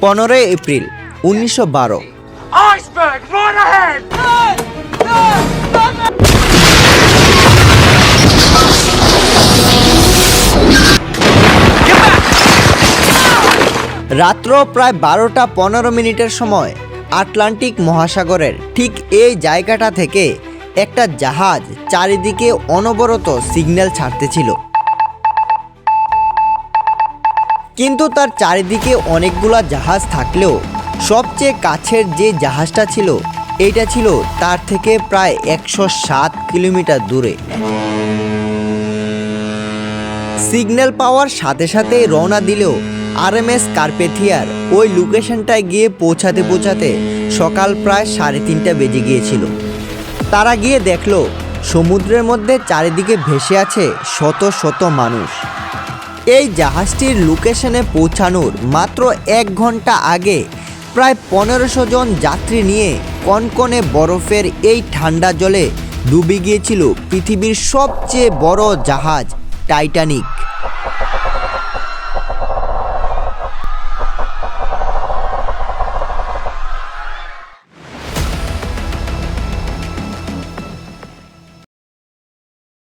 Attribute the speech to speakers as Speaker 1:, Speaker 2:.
Speaker 1: পনেরোই এপ্রিল উনিশশো বারো! রাত্র প্রায় বারোটা পনেরো মিনিটের সময় আটলান্টিক মহাসাগরের ঠিক এই জায়গাটা থেকে একটা জাহাজ চারিদিকে অনবরত সিগন্যাল ছাড়তেছিল কিন্তু তার চারিদিকে অনেকগুলা জাহাজ থাকলেও সবচেয়ে কাছের যে জাহাজটা ছিল, এইটা ছিল তার থেকে প্রায় একশো সাত কিলোমিটার দূরে। সিগন্যাল পাওয়ার সাথে সাথে রওনা দিলেও আরএমএস কার্পেথিয়ার ওই লোকেশনটায় গিয়ে পৌঁছাতে পৌঁছাতে সকাল প্রায় সাড়ে তিনটা বেজে গিয়েছিল। তারা গিয়ে দেখল, সমুদ্রের মধ্যে চারিদিকে ভেসে আছে শত শত মানুষ। এই জাহাজটির লোকেশনে পৌঁছানোর মাত্র এক ঘণ্টা আগে প্রায় পনেরোশো জন যাত্রী নিয়ে কনকনে বরফের এই ঠান্ডা জলে ডুবে গিয়েছিল পৃথিবীর সবচেয়ে বড় জাহাজ টাইটানিক।